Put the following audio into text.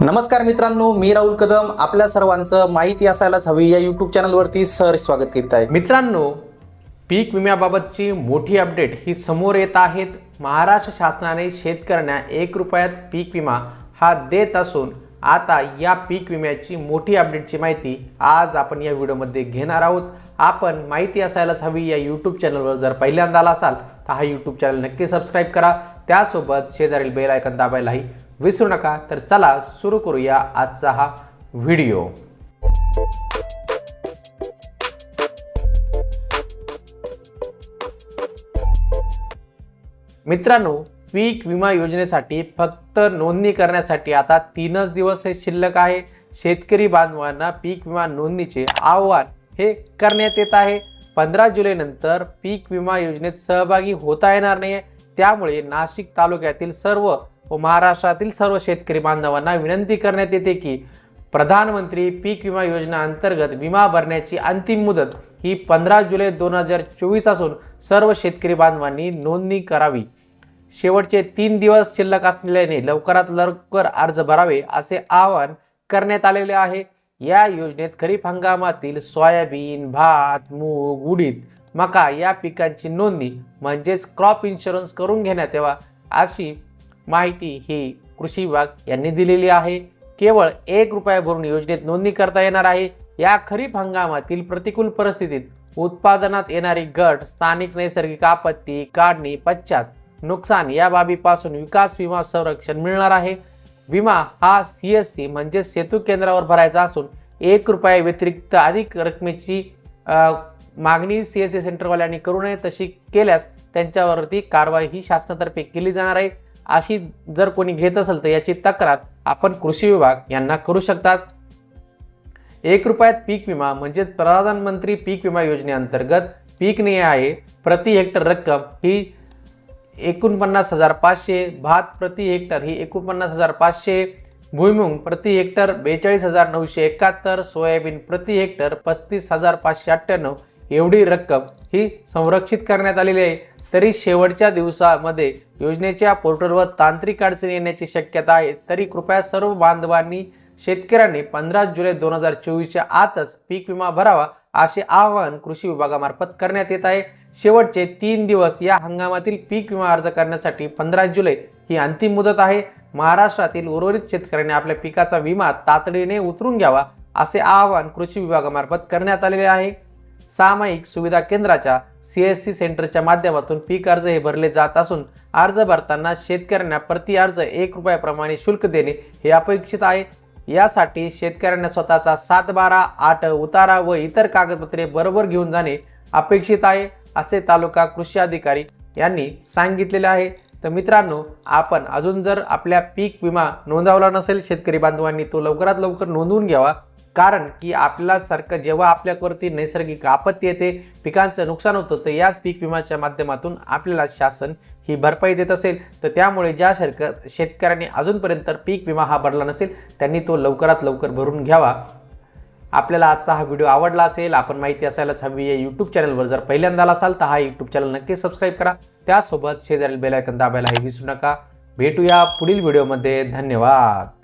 नमस्कार मित्रांनो मी राहुल कदम. आपल्या सर्वांचं माहिती असायलाच हवी. या यूट्यूब चॅनलवरती सर स्वागत करीत आहे. मित्रांनो पीक विम्याबाबतची मोठी अपडेट ही समोर येत आहेत. महाराष्ट्र शासनाने शेतकऱ्यांना एक रुपयात पीक विमा हा देत असून आता या पीक विम्याची मोठी अपडेटची माहिती आज आपण या व्हिडिओमध्ये घेणार आहोत. आपण माहिती असायलाच हवी. या यूट्यूब चॅनलवर जर पहिल्यांदा आला असाल तर हा यूट्यूब चॅनल नक्की सबस्क्राईब करा. त्यासोबत शेजारील बेल आयकन दाबायलाही विसरू नका. तर चला सुरू करूया आजचा हा व्हिडिओ. मित्रांनो पीक विमा योजनेसाठी फक्त नोंदणी करण्यासाठी आता तीनच दिवस हे शिल्लक आहे. शेतकरी बांधवांना पीक विमा नोंदणीचे आव्हान हे करण्यात येत आहे. पंधरा जुलैनंतर पीक विमा योजनेत सहभागी होता येणार नाही त्यामुळे नाशिक तालुक्यातील सर्व व महाराष्ट्रातील सर्व शेतकरी बांधवांना विनंती करण्यात येते की प्रधानमंत्री पीक विमा योजना अंतर्गत विमा भरण्याची अंतिम मुदत ही पंधरा जुलै दोन हजार चोवीस असून सर्व शेतकरी बांधवांनी नोंदणी करावी. शेवटचे तीन दिवस शिल्लक असलेल्याने लवकरात लवकर अर्ज भरावे असे आवाहन करण्यात आलेले आहे. या योजनेत खरीप हंगामातील सोयाबीन भात मूग उडीद मका या पिकांची नोंदणी म्हणजेच क्रॉप इन्शुरन्स करून घेण्यात यावा अशी माहिती ही कृषी विभाग यांनी दिलेली आहे. केवळ एक रुपया भरून योजनेत नोंदणी करता येणार आहे. या खरीप हंगामातील प्रतिकूल परिस्थितीत उत्पादनात येणारी घट स्थानिक नैसर्गिक आपत्ती काढणी पश्चात नुकसान या बाबीपासून विकास विमा संरक्षण मिळणार आहे. विमा हा सी एस सी म्हणजेच सेतू केंद्रावर भरायचा असून एक रुपया व्यतिरिक्त अधिक रकमेची मागणी सी एस सी सेंटरवाल्यांनी करू नये तशी केल्यास त्यांच्यावरती कारवाई ही शासनातर्फे केली जाणार आहे. अशी जर कोणी घेत असेल तर याची तक्रार आपण कृषी विभाग यांना करू शकतात. एक रुपयात पीक विमा म्हणजेच प्रधानमंत्री पीक विमा योजनेअंतर्गत पीक निधी आहे. प्रति हेक्टर रक्कम ही एकोणपन्नास हजार पाचशे भात प्रति हेक्टर ही एकोणपन्नास हजार पाचशे भुईमुंग प्रति हेक्टर बेचाळीस हजार नऊशे एकाहत्तर सोयाबीन प्रति हेक्टर पस्तीस हजार पाचशे अठ्ठ्याण्णव एवढी रक्कम ही संरक्षित करण्यात आलेली आहे. तरी शेवटच्या दिवसामध्ये योजनेच्या पोर्टलवर तांत्रिक अडचणी येण्याची शक्यता आहे. तरी कृपया सर्व बांधवांनी शेतकऱ्यांनी पंधरा जुलै दोन हजार चोवीसच्या आतच पीक विमा भरावा असे आवाहन कृषी विभागामार्फत करण्यात येत आहे. शेवटचे तीन दिवस या हंगामातील पीक विमा अर्ज करण्यासाठी पंधरा जुलै ही अंतिम मुदत आहे. महाराष्ट्रातील उर्वरित शेतकऱ्यांनी आपल्या पिकाचा विमा तातडीने उतरून घ्यावा असे आवाहन कृषी विभागामार्फत करण्यात आलेले आहे. सामायिक सुविधा केंद्राच्या सी एस सी सेंटरच्या माध्यमातून पीक अर्ज हे भरले जात असून अर्ज भरताना शेतकऱ्यांना प्रति अर्ज एक रुपयाप्रमाणे शुल्क देणे हे अपेक्षित आहे. यासाठी शेतकऱ्यांना स्वतःचा सात बारा आठ उतारा व इतर कागदपत्रे बरोबर घेऊन जाणे अपेक्षित आहे असे तालुका कृषी अधिकारी यांनी सांगितलेले आहे. तर मित्रांनो आपण अजून जर आपल्या पीक विमा नोंदवला नसेल शेतकरी बांधवांनी तो लवकरात लवकर नोंदवून घ्यावा. कारण की आपल्या सारखं जेव्हा आपल्यावरती नैसर्गिक आपत्ती येते पिकांचं नुकसान होतं तर याच पीक विम्याच्या माध्यमातून आपल्याला शासन ही भरपाई देत असेल. तर त्यामुळे ज्या शेतक शेतकऱ्यांनी अजूनपर्यंत पीक विमा हा भरला नसेल त्यांनी तो लवकरात लवकर भरून घ्यावा. आपल्याला आजचा हा व्हिडिओ आवडला असेल आपण माहिती असायलाच हवी या यूट्यूब चॅनलवर जर पहिल्यांदा असाल तर हा यूट्यूब चॅनल नक्की सबस्क्राईब करा. त्यासोबत शेजारील बेलायकन दाबायलाही विसरू नका. भेटूया पुढील व्हिडिओमध्ये. धन्यवाद.